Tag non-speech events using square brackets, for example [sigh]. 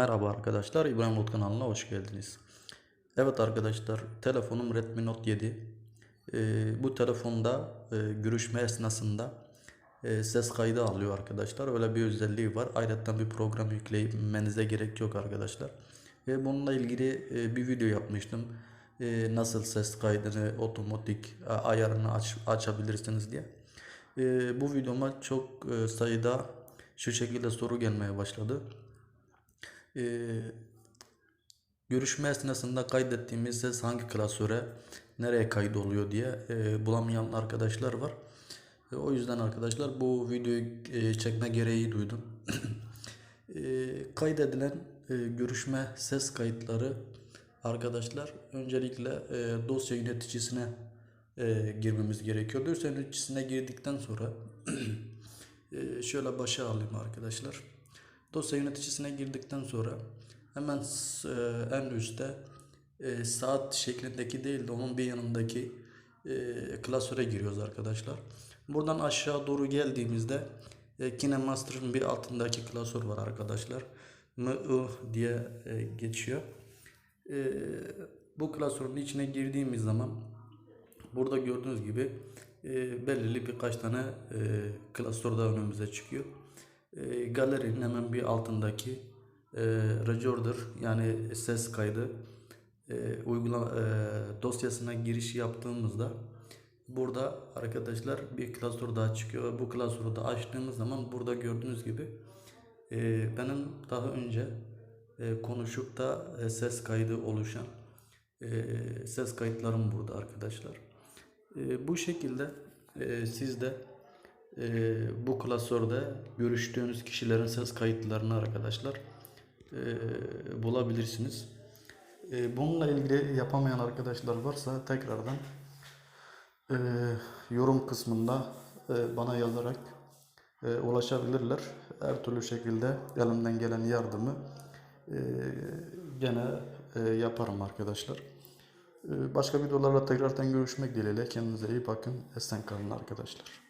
Merhaba arkadaşlar, İbrahim Bulut kanalına hoş geldiniz. Evet arkadaşlar, telefonum Redmi Note 7. Ee, bu telefonda e, görüşme esnasında e, ses kaydı alıyor arkadaşlar. Öyle bir özelliği var. Ayrıca bir program yüklemenize gerek yok arkadaşlar. Ve bununla ilgili e, bir video yapmıştım. E, nasıl ses kaydını otomatik a- ayarını aç, açabilirsiniz diye. E, bu videoma çok e, sayıda şu şekilde soru gelmeye başladı. Ee, görüşme esnasında kaydettiğimiz ses hangi klasöre nereye kaydoluyor diye e, bulamayan arkadaşlar var. E, o yüzden arkadaşlar bu videoyu e, çekme gereği duydum. [clears throat] E, kaydedilen e, görüşme ses kayıtları arkadaşlar öncelikle e, dosya yöneticisine e, girmemiz gerekiyor. Dosya yöneticisine girdikten sonra [clears throat] e, şöyle başa alayım arkadaşlar. Dosya yöneticisine girdikten sonra hemen e, en üstte e, saat şeklindeki değil de onun bir yanındaki e, klasöre giriyoruz arkadaşlar. Buradan aşağı doğru geldiğimizde KineMaster'ın bir altındaki klasör var arkadaşlar. MI diye geçiyor. Bu klasörün içine girdiğimiz zaman burada gördüğünüz gibi belirli birkaç tane klasör daha önümüze çıkıyor. E, galerinin hemen bir altındaki e, recorder yani ses kaydı e, uygula e, dosyasına giriş yaptığımızda burada arkadaşlar bir klasör daha çıkıyor. Bu klasörü de açtığımız zaman burada gördüğünüz gibi e, benim daha önce e, konuşup da e, ses kaydı oluşan e, ses kayıtlarım burada arkadaşlar. E, bu şekilde e, siz de e, bu klasörde görüştüğünüz kişilerin ses kayıtlarını arkadaşlar e, bulabilirsiniz. E, bununla ilgili yapamayan arkadaşlar varsa tekrardan e, yorum kısmında e, bana yazarak e, ulaşabilirler. Her türlü şekilde elimden gelen yardımı e, gene e, yaparım arkadaşlar. E, başka videolarla tekrardan görüşmek dileğiyle. Kendinize iyi bakın. Esen kalın arkadaşlar.